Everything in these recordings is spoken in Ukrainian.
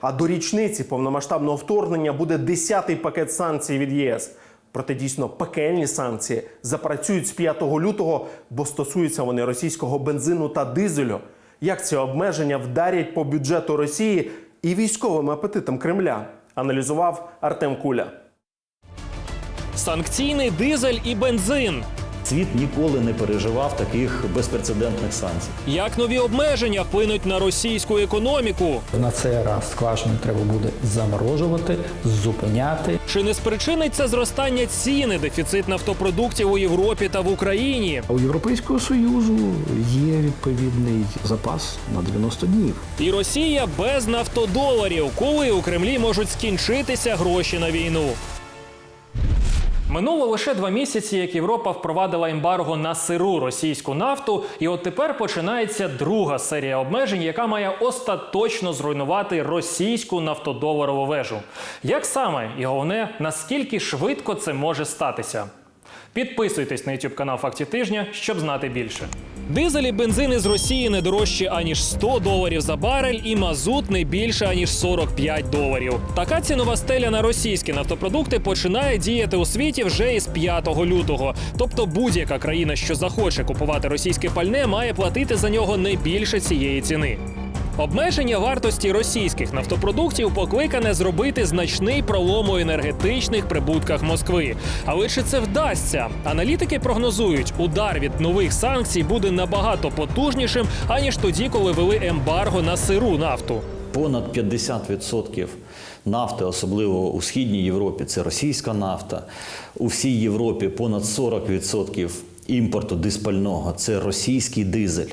А до річниці повномасштабного вторгнення буде 10-й пакет санкцій від ЄС. Проте дійсно пекельні санкції запрацюють з 5 лютого, бо стосуються вони російського бензину та дизелю. Як ці обмеження вдарять по бюджету Росії і військовим апетитам Кремля? Аналізував Артем Куля. Санкційний дизель і бензин. Світ ніколи не переживав таких безпрецедентних санкцій. Як нові обмеження вплинуть на російську економіку? На цей раз скважини треба буде заморожувати, зупиняти. Чи не спричинить це зростання ціни, дефіцит нафтопродуктів у Європі та в Україні? У Європейського Союзу є відповідний запас на 90 днів. І Росія без нафтодоларів, коли у Кремлі можуть скінчитися гроші на війну. Минуло лише два місяці, як Європа впровадила ембарго на сиру російську нафту, і от тепер починається друга серія обмежень, яка має остаточно зруйнувати російську нафтодоларову вежу. Як саме і головне, наскільки швидко це може статися? Підписуйтесь на YouTube канал Факті тижня, щоб знати більше. Дизель і бензин із Росії не дорожчі аніж 100 доларів за барель, і мазут не більше аніж 45 доларів. Така цінова стеля на російські нафтопродукти починає діяти у світі вже із 5 лютого. Тобто будь-яка країна, що захоче купувати російське пальне, має платити за нього не більше цієї ціни. Обмеження вартості російських нафтопродуктів покликане зробити значний пролом у енергетичних прибутках Москви. Але чи це вдасться? Аналітики прогнозують, удар від нових санкцій буде набагато потужнішим аніж тоді, коли вели ембарго на сиру нафту. Понад 50% нафти, особливо у східній Європі, це російська нафта. У всій Європі понад 40% імпорту диспального це російський дизель.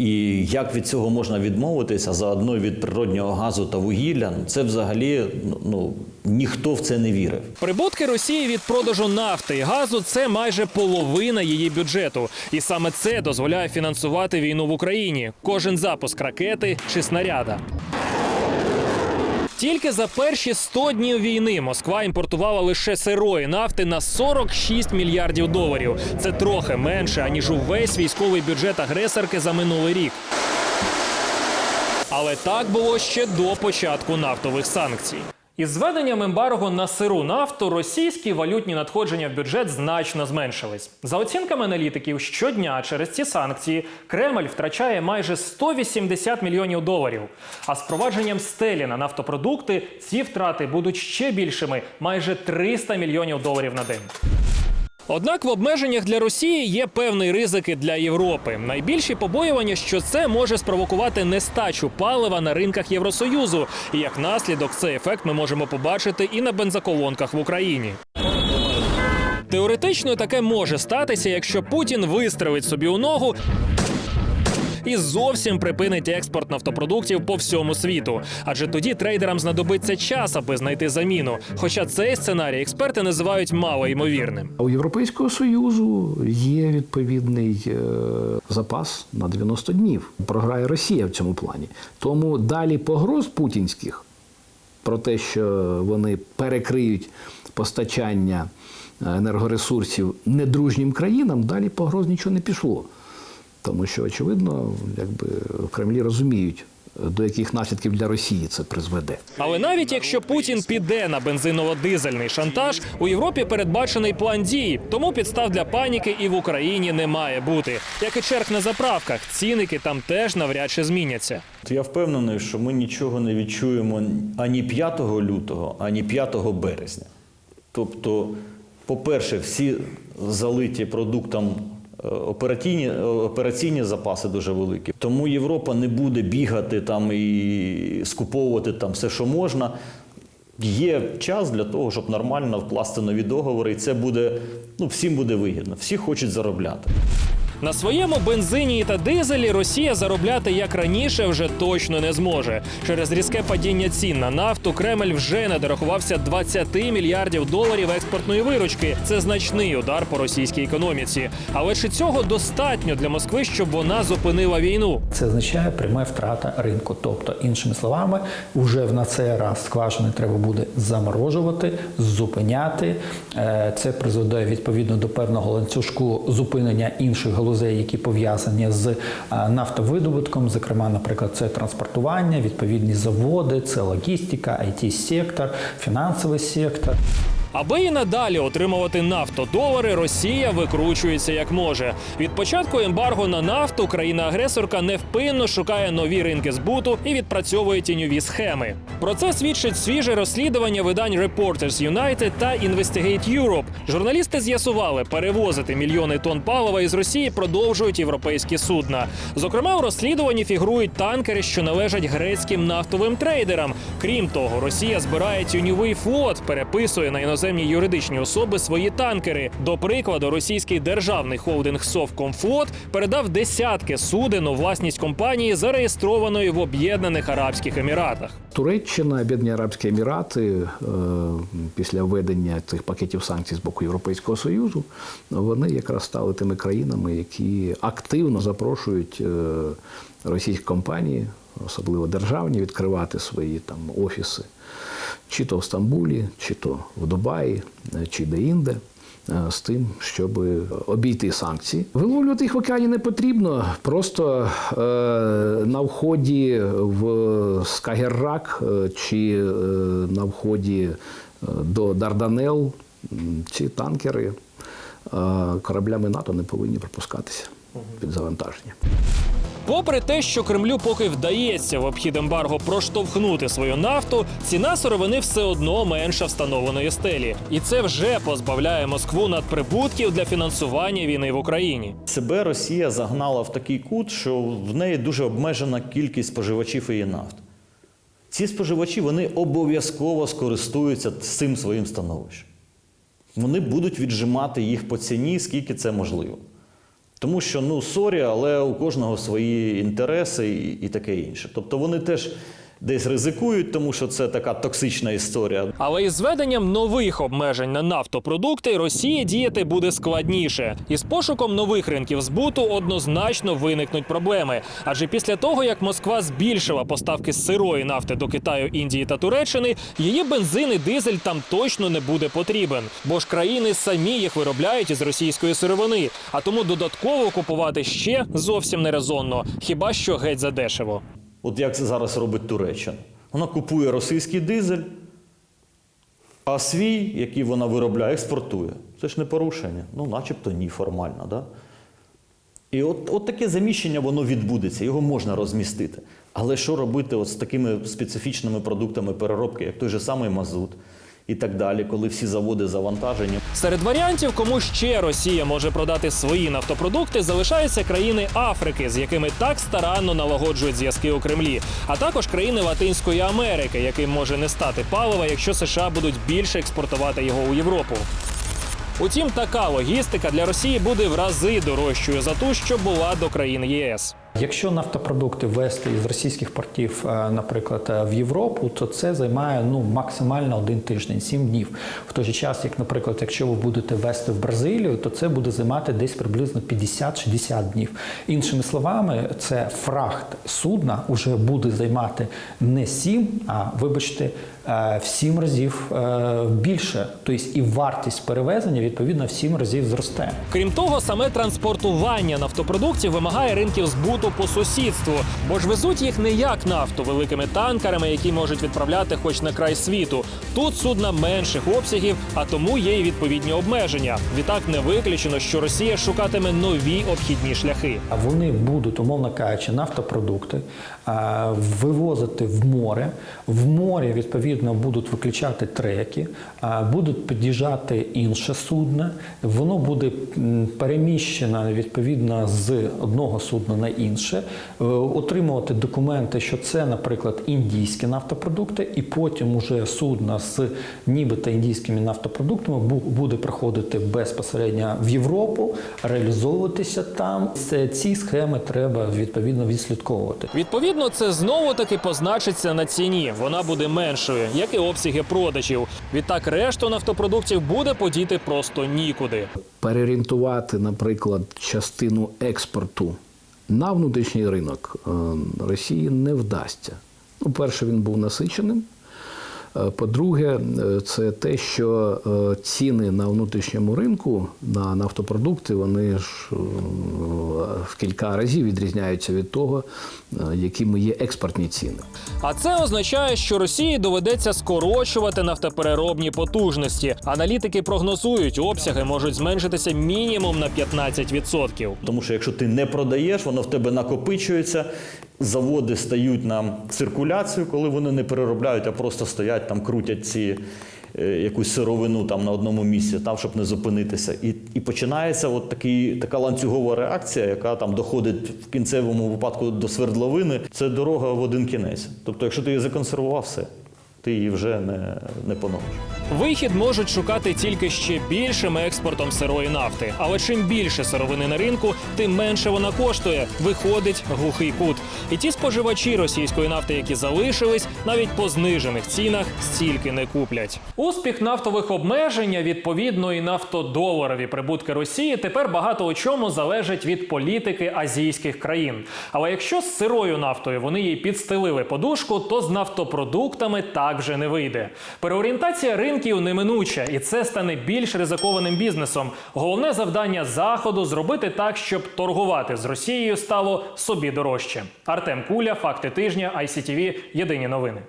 І як від цього можна відмовитися заодно від природнього газу та вугілля, ну, це взагалі ну, ніхто в це не вірив. Прибутки Росії від продажу нафти і газу це майже половина її бюджету, і саме це дозволяє фінансувати війну в Україні. Кожен запуск ракети чи снаряда. Тільки за перші 100 днів війни Москва імпортувала лише сирої нафти на 46 мільярдів доларів. Це трохи менше аніж увесь військовий бюджет агресорки за минулий рік. Але так було ще до початку нафтових санкцій. Із зведенням ембарго на сиру нафту російські валютні надходження в бюджет значно зменшились. За оцінками аналітиків, щодня через ці санкції Кремль втрачає майже 180 мільйонів доларів. А з впровадженням стелі на нафтопродукти ці втрати будуть ще більшими майже 300 мільйонів доларів на день. Однак в обмеженнях для Росії є певний ризик і для Європи. Найбільші побоювання, що це може спровокувати нестачу палива на ринках Євросоюзу. І як наслідок цей ефект ми можемо побачити і на бензоколонках в Україні. Теоретично таке може статися, якщо Путін вистрелить собі у ногу. І зовсім припинить експорт нафтопродуктів по всьому світу. Адже тоді трейдерам знадобиться час, аби знайти заміну. Хоча цей сценарій експерти називають малоймовірним. У Європейського Союзу є відповідний е, запас на 90 днів. Програє Росія в цьому плані. Тому далі погроз путінських про те, що вони перекриють постачання е, енергоресурсів недружнім країнам, далі погроз нічого не пішло. Тому що, очевидно, якби в Кремлі розуміють, до яких наслідків для Росії це призведе. Але навіть якщо Путін піде на бензиново-дизельний шантаж, у Європі передбачений план дій, тому підстав для паніки і в Україні не має бути. Як і черг на заправках, цінники там теж навряд чи зміняться. Я впевнений, що ми нічого не відчуємо ані 5 лютого, ані 5 березня. Тобто, по-перше, всі залиті продуктом операційні, операційні запаси дуже великі. Тому Європа не буде бігати там і скуповувати там все, що можна. Є час для того, щоб нормально вкласти нові договори, і це буде ну всім буде вигідно. Всі хочуть заробляти. На своєму бензині та дизелі Росія заробляти як раніше вже точно не зможе. Через різке падіння цін на нафту Кремль вже не дорахувався 20 мільярдів доларів експортної виручки. Це значний удар по російській економіці. Але чи цього достатньо для Москви, щоб вона зупинила війну? Це означає пряма втрата ринку. Тобто, іншими словами, вже на цей раз скважини треба буде заморожувати, зупиняти. Е, Це призведе відповідно до певного ланцюжку зупинення інших галузей галузей, які пов'язані з е, нафтовидобутком. Зокрема, наприклад, це транспортування, відповідні заводи, це логістика, it сектор фінансовий сектор. Аби і надалі отримувати нафтодолари, Росія викручується як може. Від початку ембарго на нафту країна-агресорка невпинно шукає нові ринки збуту і відпрацьовує тіньові схеми. Про це свідчить свіже розслідування видань Reporters United та Investigate Europe. Журналісти з'ясували, перевозити мільйони тонн палива із Росії продовжують європейські судна. Зокрема, у розслідуванні фігурують танкери, що належать грецьким нафтовим трейдерам. Крім того, Росія збирає тюньовий флот, переписує на іноземні юридичні особи свої танкери. До прикладу, російський державний холдинг Совкомфлот передав десятки суден у власність компанії, зареєстрованої в Об'єднаних Арабських Еміратах. Туреччина, Об'єднані Арабські Емірати е, після введення цих пакетів санкцій з боку Європейського Союзу, вони якраз стали тими країнами, які активно запрошують е, російські компанії, особливо державні, відкривати свої там офіси, чи то в Стамбулі, чи то в Дубаї, е, чи де-інде. е, З тим, щоб обійти санкції, виловлювати їх в океані не потрібно. Просто е, на вході в Скагеррак е, чи е, на вході до Дарданел ці танкери е, кораблями НАТО не повинні пропускатися під завантаження. Попри те, що Кремлю поки вдається в обхід ембарго проштовхнути свою нафту, ціна сировини все одно менша встановленої стелі, і це вже позбавляє Москву надприбутків для фінансування війни в Україні. Себе Росія загнала в такий кут, що в неї дуже обмежена кількість споживачів її нафти. Ці споживачі вони обов'язково скористуються цим своїм становищем. Вони будуть віджимати їх по ціні, скільки це можливо. Тому що, ну, сорі, але у кожного свої інтереси і, і таке інше. Тобто вони теж десь ризикують, тому що це така токсична історія. Але із введенням нових обмежень на нафтопродукти Росії діяти буде складніше. Із пошуком нових ринків збуту однозначно виникнуть проблеми. Адже після того, як Москва збільшила поставки сирої нафти до Китаю, Індії та Туреччини, її бензин і дизель там точно не буде потрібен. Бо ж країни самі їх виробляють із російської сировини, а тому додатково купувати ще зовсім не резонно, хіба що геть задешево. От як це зараз робить Туреччина. Вона купує російський дизель, а свій, який вона виробляє, експортує. Це ж не порушення. Ну, начебто ні, формально. Да? І от, от таке заміщення воно відбудеться, його можна розмістити. Але що робити от з такими специфічними продуктами переробки, як той же самий мазут і так далі, коли всі заводи завантажені? Серед варіантів, кому ще Росія може продати свої нафтопродукти, залишаються країни Африки, з якими так старанно налагоджують зв'язки у Кремлі, а також країни Латинської Америки, яким може не стати палива, якщо США будуть більше експортувати його у Європу. Утім, така логістика для Росії буде в рази дорожчою за ту, що була до країн ЄС. Якщо нафтопродукти ввести із російських портів, е, наприклад, е, в Європу, то це займає ну максимально один тиждень, сім днів. В той же час, як, наприклад, якщо ви будете ввести в Бразилію, то це буде займати десь приблизно 50-60 днів. Іншими словами, це фрахт судна вже буде займати не сім, а вибачте, е, в сім разів більше. Тобто і вартість перевезення відповідно в сім разів зросте. Крім того, саме транспортування нафтопродуктів вимагає ринків збуту по сусідству, бо ж везуть їх не як нафту великими танкерами, які можуть відправляти хоч на край світу. Тут судна менших обсягів, а тому є й відповідні обмеження. Відтак не виключено, що Росія шукатиме нові обхідні шляхи. Вони будуть, умовно кажучи, нафтопродукти вивозити в море. В морі відповідно будуть виключати треки, будуть під'їжджати інше судно. Воно буде переміщено відповідно з одного судна на інше, е, отримувати документи, що це, наприклад, індійські нафтопродукти, і потім уже судно з нібито індійськими нафтопродуктами буде приходити безпосередньо в Європу, реалізовуватися там. Це ці схеми треба відповідно відслідковувати. Відповідно, це знову таки позначиться на ціні. Вона буде меншою, як і обсяги продажів. Відтак, решту нафтопродуктів буде подіти просто нікуди. переорієнтувати, наприклад, частину експорту на внутрішній ринок е, Росії не вдасться. Ну, перше, він був насиченим. Е, По-друге, е, це те, що е, ціни на внутрішньому ринку на нафтопродукти вони ж в кілька разів відрізняються від того, якими є експортні ціни. А це означає, що Росії доведеться скорочувати нафтопереробні потужності. Аналітики прогнозують, обсяги можуть зменшитися мінімум на 15%. Тому що якщо ти не продаєш, воно в тебе накопичується. Заводи стають на циркуляцію, коли вони не переробляють, а просто стоять там, крутять ці е, якусь сировину там на одному місці, там, щоб не зупинитися. І, і починається от такий, така ланцюгова реакція, яка там доходить в кінцевому випадку до свердловини. Це дорога в один кінець. Тобто, якщо ти її законсервував, все, ти її вже не, не поновиш. Вихід можуть шукати тільки ще більшим експортом сирої нафти. Але чим більше сировини на ринку, тим менше вона коштує. Виходить глухий кут. І ті споживачі російської нафти, які залишились, навіть по знижених цінах стільки не куплять. Успіх нафтових обмежень, відповідно і нафтодоларові прибутки Росії тепер багато у чому залежить від політики азійських країн. Але якщо з сирою нафтою вони їй підстелили подушку, то з нафтопродуктами так вже не вийде. Переорієнтація ринків неминуче, і це стане більш ризикованим бізнесом. Головне завдання заходу зробити так, щоб торгувати з Росією стало собі дорожче. Артем Куля, факти тижня, ICTV, Єдині новини.